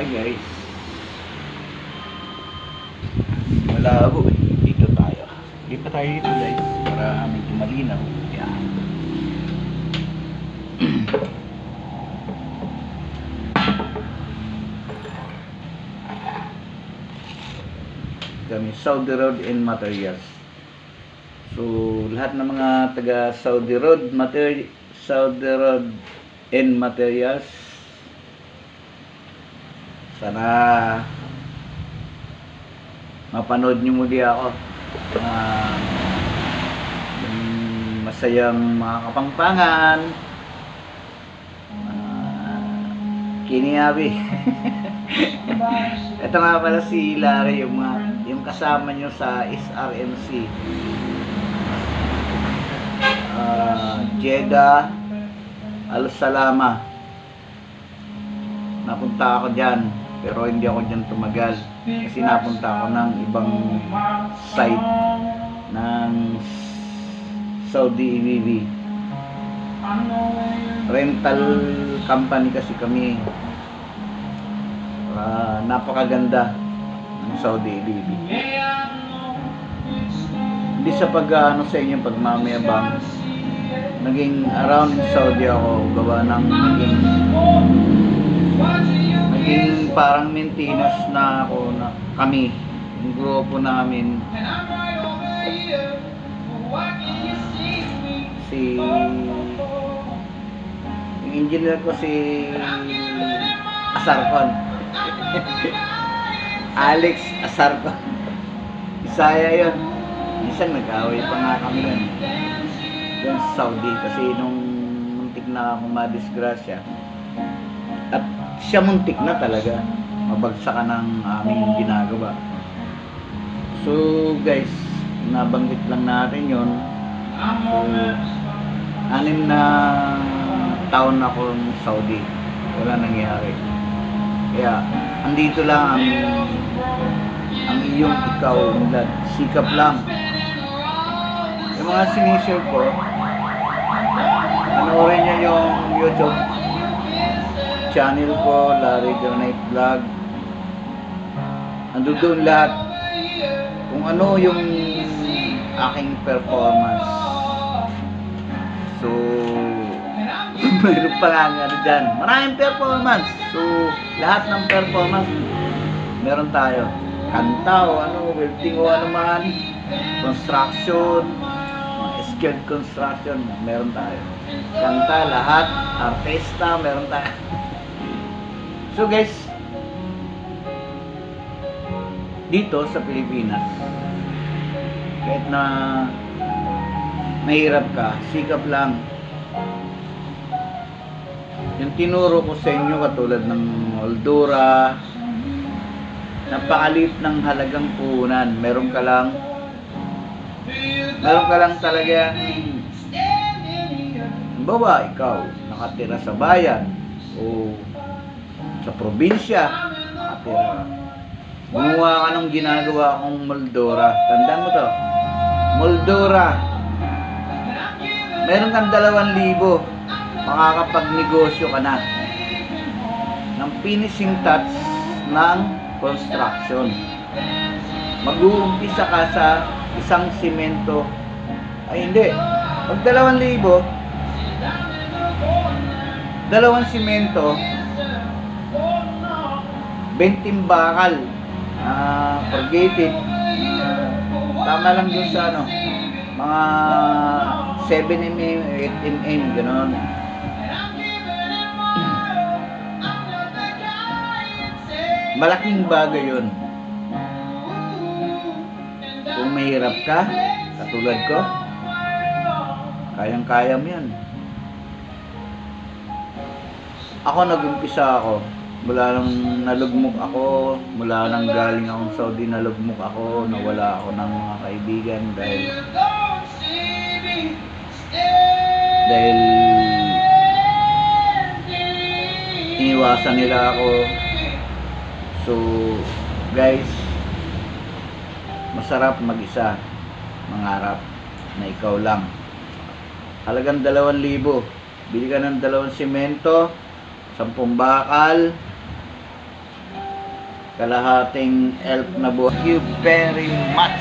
Hi guys. Malabo eh. Dito tayo. Pa tayo dito guys. Para medyo malinaw. Yan. Kami Saudi Road and Materials. So, lahat ng mga taga Saudi Road, Mater Saudi Road and Materials, sana mapanood niyo muli ako. Yung masayang mga kapangpangan. Uh, kiniyabi. Ito nga pala si Larry, yung, mga, yung kasama nyo sa SRMC. Ah, Jeddah Al-Salama. Napunta ako dyan, pero hindi ako dyan tumagal. Kasi napunta ako ng ibang site ng Saudi EVV. Rental company kasi kami. Ah, napakaganda ng Saudi EVV. Hindi sa pag ano sa inyo pagmamayabang naging around Saudi ako gawa ng naging naging parang maintenance na ako na kami yung grupo namin. Si yung engineer ko si Asarcon. Alex Asarcon. Isaya yun. Minsan nag-away pa nga kami doon sa Saudi kasi nung muntik na akong madisgrasya siya muntik na talaga. Mabagsakan ng aming ginagawa. So guys nabanggit lang natin yon so anim na taon na akong Saudi. Wala nangyari. Kaya andito lang ang ang iyong ikaw unlad sikap lang. Yung mga sinishare ko panoorin nyo yung YouTube channel ko, Larry Jonite Vlog. Ando doon lahat kung ano yung aking performance. So, mayroon pa nga ano dyan. Maraming performance. So, lahat ng performance, meron tayo. Kanta o ano, welding o ano man, construction, skilled construction, meron tayo. Kanta, lahat, artista, meron tayo. So guys, dito sa Pilipinas, kahit na mahirap ka, sikap lang. Yung tinuro ko sa inyo katulad ng Moldura, napakalit ng halagang puhunan. Meron ka lang, meron ka lang talaga, bawa ikaw, nakatira sa bayan, o sa probinsya, nakatira ka. Gumawa ka ng ginagawa kong Moldora. Tandaan mo to. Moldora. Meron kang dalawang libo. Makakapagnegosyo ka na. Ng finishing touch ng construction. Mag-uumpisa ka sa isang simento. Ay hindi. Pag dalawang libo, dalawang simento, 20 bakal ah corrugated tama lang dun sa ano mga 7 mm 8 mm gano'n malaking bagay yun. Kung mahirap ka katulad ko kayang kaya mo yan ako nagumpisa ako mula nang nalugmok ako, mula nang galing akong Saudi, nalugmok ako, nawala ako ng mga kaibigan dahil dahil iniwasan nila ako. So, guys, masarap mag-isa, mangarap na ikaw lang. Halagang dalawang libo. Bili ka ng dalawang simento, sampung bakal, kalahating elf na buhay. Thank you very much.